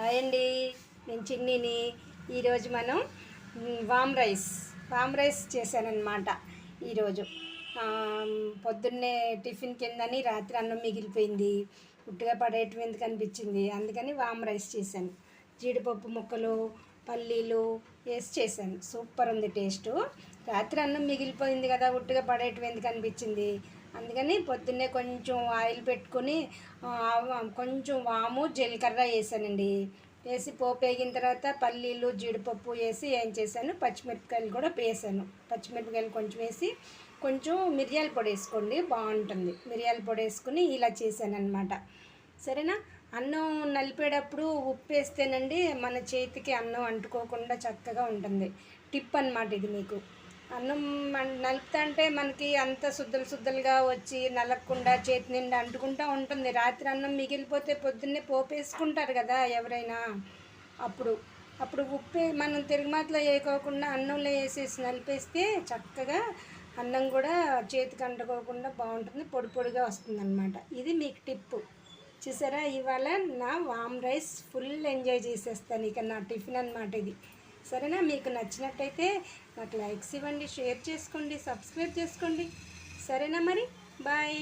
Hi అండి. నేను చిన్నిని. ఈరోజు మనం వామ్ రైస్ వామ్ రైస్ చేశానన్నమాట ఈరోజు. పొద్దున్నే టిఫిన్ కిందని రాత్రి అన్నం మిగిలిపోయింది. ఉట్టుగా పడేయటం ఎందుకు అనిపించింది? అందుకని వామ్ రైస్ చేశాను. జీడిపప్పు ముక్కలు పల్లీలు వేసి చేశాను. సూపర్ ఉంది టేస్టు రాత్రి అన్నం మిగిలిపోయింది కదా ఉట్టుగా పడేయటం ఎందుకు అనిపించింది? అందుకని పొద్దున్నే కొంచెం ఆయిల్ పెట్టుకొని కొంచెం వాము జీలకర్ర వేసానండి. వేసి పోపు వేగిన తర్వాత పల్లీలు జీడిపప్పు వేసి ఏం చేశాను? పచ్చిమిరపకాయలు కూడా వేసాను. పచ్చిమిరపకాయలు కొంచెం వేసి కొంచెం మిరియాల పొడి వేసుకోండి బాగుంటుంది. మిరియాల పొడి వేసుకుని ఇలా చేశాను అనమాట సరేనా? అన్నం నలిపేటప్పుడు ఉప్పు వేస్తేనండి మన చేతికి అన్నం అంటుకోకుండా చక్కగా ఉంటుంది. టిప్ అనమాట ఇది మీకు. అన్నం మన- అంటే మనకి అంత శుద్ధలు శుద్ధలుగా వచ్చి నలగకుండా చేతి నిండా అంటుకుంటా ఉంటుంది. రాత్రి అన్నం మిగిలిపోతే పొద్దున్నే పోపేసుకుంటారు కదా ఎవరైనా. అప్పుడు అప్పుడు ఉప్పు మనం తిరుగుమాతలో వేయకోకుండా అన్నంలో వేసేసి నలిపేస్తే చక్కగా అన్నం కూడా చేతికి అంటుకోకుండా బాగుంటుంది పొడి పొడిగా వస్తుంది ఇది మీకు టిప్పు. చూసారా? ఇవాళ నా వామ్ రైస్ ఫుల్ ఎంజాయ్ చేసేస్తాను ఇక నా టిఫిన్ అనమాట ఇది. సరేనా? మీకు నచ్చినట్టయితే నాకు లైక్స్ ఇవ్వండి షేర్ చేసుకోండి సబ్స్క్రైబ్ చేసుకోండి. సరేనా మరి? బాయ్.